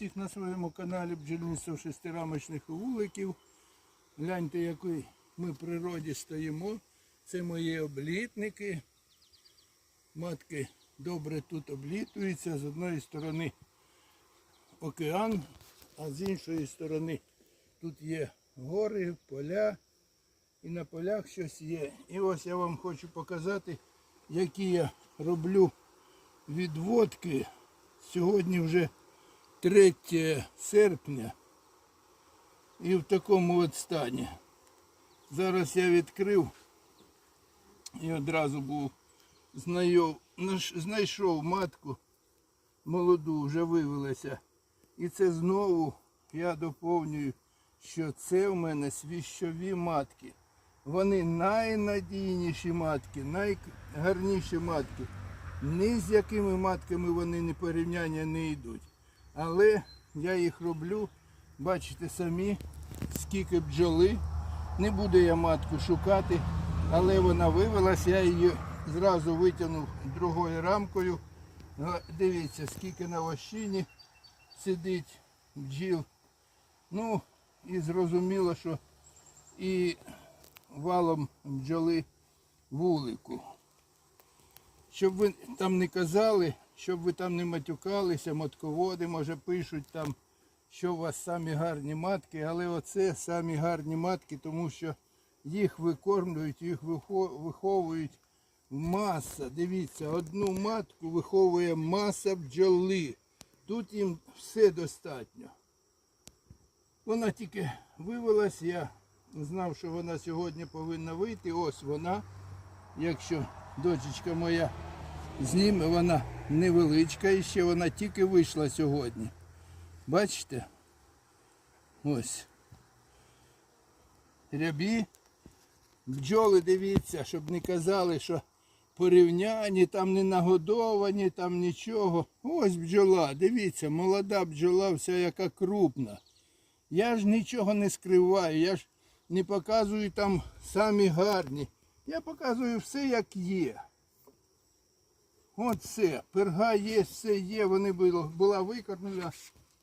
всіх на своєму каналі бджільництво шестирамочних вуликів. Гляньте, який ми в природі стоїмо. Це мої облітники. Матки добре тут облітуються. З одної сторони океан, а з іншої сторони тут є гори, поля. І на полях щось є. І ось я вам хочу показати, які я роблю відводки. Сьогодні вже 3 серпня. І в такому от стані. Зараз я відкрив і одразу був знайшов матку молоду, вже вивелася. І це знову я доповнюю, що це в мене свіщові матки. Вони найнадійніші матки, найгарніші матки. Ні з якими матками вони не порівняння не йдуть. Але я їх роблю, бачите самі, скільки бджоли. Не буду я матку шукати, але вона вивелась, я її зразу витягнув другою рамкою. Дивіться, скільки на вощині сидить бджіл. Ну, і зрозуміло, що і валом бджоли вулику. Щоб ви там не казали, щоб ви там не матюкалися, матководи, може, пишуть там, що у вас самі гарні матки, але оце самі гарні матки, тому що їх викормлюють, їх вихо- виховують маса. Дивіться, одну матку виховує маса бджоли. Тут їм все достатньо. Вона тільки вивелась, я знав, що вона сьогодні повинна вийти. Ось вона. Якщо дочечка моя зніме, вона невеличка і ще вона тільки вийшла сьогодні. Бачите? Ось. Рябі. Бджоли дивіться, щоб не казали, що порівняні, там не нагодовані, там нічого. Ось бджола, дивіться, молода бджола, вся яка крупна. Я ж нічого не скриваю, я ж не показую там самі гарні. Я показую все, як є. Все. Перга є, все є, вони було, була викормлена.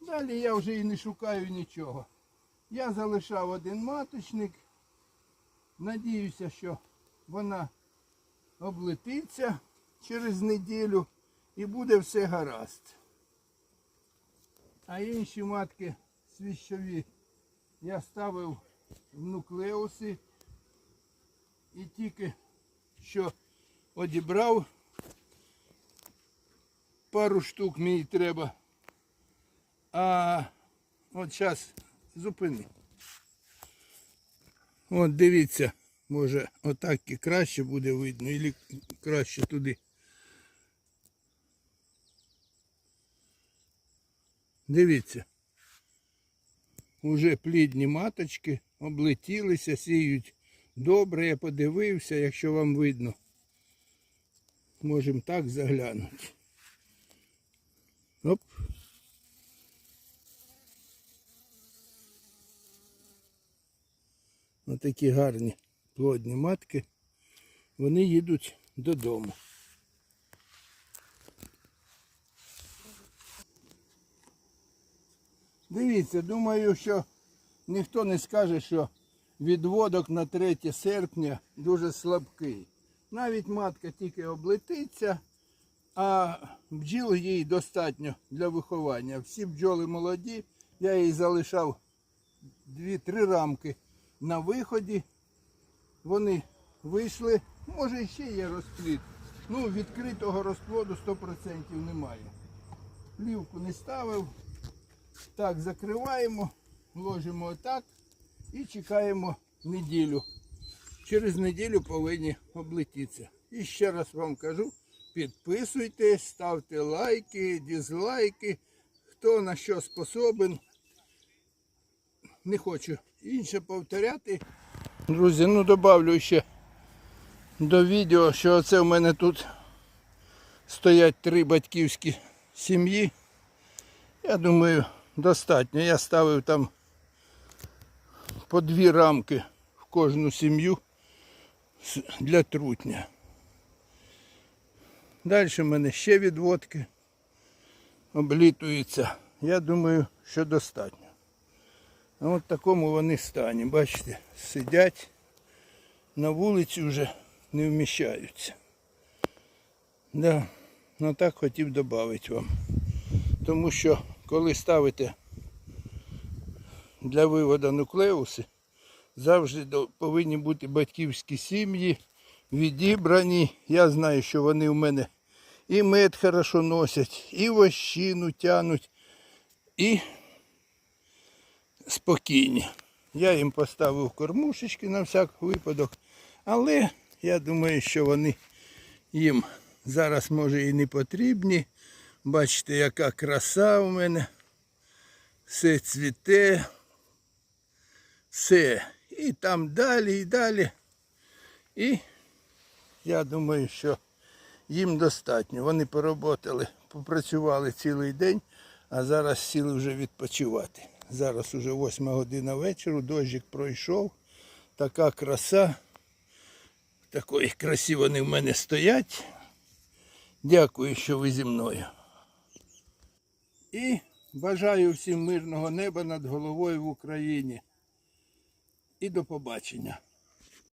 Далі я вже і не шукаю нічого. Я залишав один маточник. Надіюся, що вона облетиться через неділю і буде все гаразд. А інші матки свіщові я ставив в нуклеуси і тільки що одібрав пару штук мені треба. А от зараз зупини. От дивіться, може отак і краще буде видно, і краще туди. Дивіться. Уже плідні маточки облетілися, сіють добре. Я подивився, якщо вам видно. Можемо так заглянути. Оп. Отакі гарні плодні матки. Вони їдуть додому. Дивіться, думаю, що ніхто не скаже, що відводок на 3 серпня дуже слабкий. Навіть матка тільки облетиться, а бджіл їй достатньо для виховання. Всі бджоли молоді, я їй залишав 2-3 рамки на виході. Вони вийшли, може ще є розплід. Ну, відкритого розплоду 100% немає. Плівку не ставив. Так, закриваємо, ложимо отак і чекаємо неділю. Через неділю повинні облетітися. І ще раз вам кажу, підписуйтесь, ставте лайки, дізлайки, хто на що способен. Не хочу інше повторяти. Друзі, ну добавлю ще до відео, що оце в мене тут стоять три батьківські сім'ї. Я думаю, достатньо. Я ставив там по дві рамки в кожну сім'ю для трутня. Далі в мене ще відводки. Облітується я думаю, що достатньо. А от в такому вони стані. Бачите, сидять на вулиці вже не вміщаються. Да, ну так хотів додати вам. Тому що коли ставите для виводу нуклеуси, завжди повинні бути батьківські сім'ї відібрані. Я знаю, що вони в мене і мед хорошо носять, і вощину тянуть, і спокійні. Я їм поставив кормушечки на всяк випадок, але я думаю, що вони їм зараз може і не потрібні. Бачите, яка краса у мене. Все цвіте. Все. І там далі, і далі. І я думаю, що їм достатньо. Вони поработали, попрацювали цілий день, а зараз сіли вже відпочивати. Зараз уже 8 година вечора, дощик пройшов. Така краса. Такої красі вони в мене стоять. Дякую, що ви зі мною. І бажаю всім мирного неба над головою в Україні. І до побачення.